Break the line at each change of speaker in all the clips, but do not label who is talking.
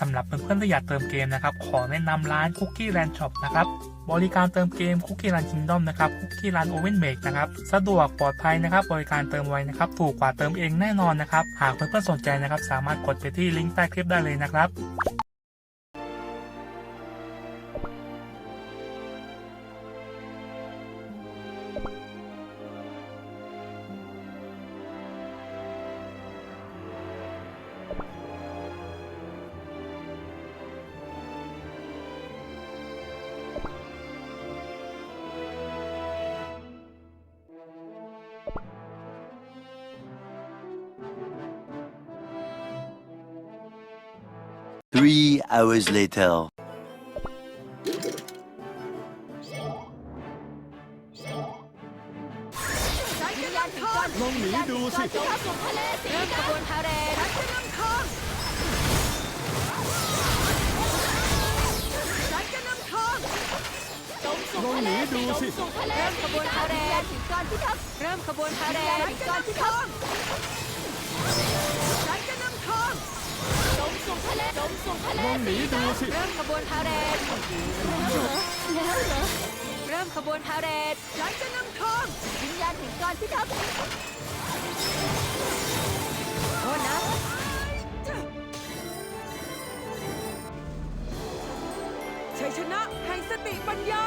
สำหรับเพื่อนๆที่อยากเติมเกมนะครับ ขอแนะนำร้าน Cookie Land Shop นะครับ บริการเติมเกม Cookie Land Kingdom นะครับ Cookie Land Oven Make นะครับ สะดวกปลอดภัยนะครับ บริการเติมไวนะครับ ถูกกว่าเติมเองแน่นอนนะครับ หากเพื่อนๆสนใจนะครับ สามารถกดไปที่ลิงก์ใต้คลิปได้เลยนะครับ
Three hours later.
วิญญาณถึงก้อน
ลองหนีดูสิ
จงสู่ทะเลสีเริ่มขบวนพาเหรดฉันจะนำทางฉันจะนำทางจงสู่
ลอง
ทะ
ห
เล
นีดูสิ
จงสู่ทะเลเริ่มขบวนพาเหรดถึงก้อนพิทักษ์เริ่มขบวนพาเหรดถึงก้อนพิทักษ์ฉันจะนำทางจง สู่ทะเลจงสู่ทะเล
ลองหนีดูสิ
เริ่มขบวนพาเหรดแล้วเหรอแล้วเหรอเริ่มขบวนพาเหรดฉันจะนำทางวิญญาณถึงก้อนพิทักษ์โทษนะ
ชัยชนะแห่งสติปัญญา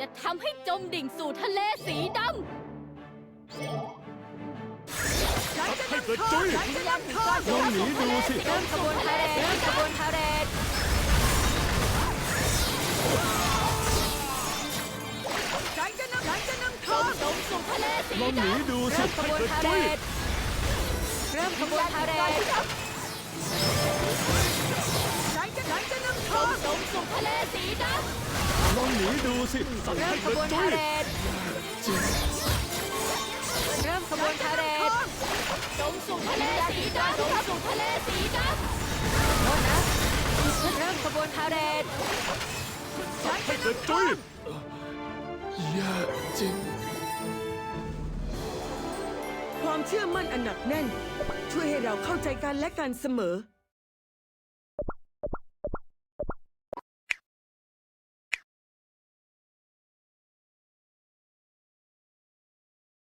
จะทำให้จมดิ่งสู่ทะเลสีดำ
ให้เกิดจุ้ย
วิญญาณถึงก้อน
ลองหนีดูสิ
เริ่มขบวนพาเหรดเริ่มขบวนพาเหรด
ฉันจะนำฉันจะนำ
จ
ทามง
จมสู่ทะเลสี
ลองหนี
ดำ
ดูสิ
เริ่มขบวนพาเหรดเริ่มขบวนพาเหรด
ฉันจะฉันจะนำ
หนีดูสิสั่งำ
เริ่
ให้
มข
เกิด
บวน
จุ้
พายเหรดเริ่มขบวนพาเหรดจมสู่ทะเลสีดำจมสู่ทะเลสีดำโทษนะเริ่มขบวนพาเหรด
ให้เกิดจุ้ย
ความเชื่อมั่นอันหนักแน่น ช่วยให้เราเข้าใจกันและกันเสมอ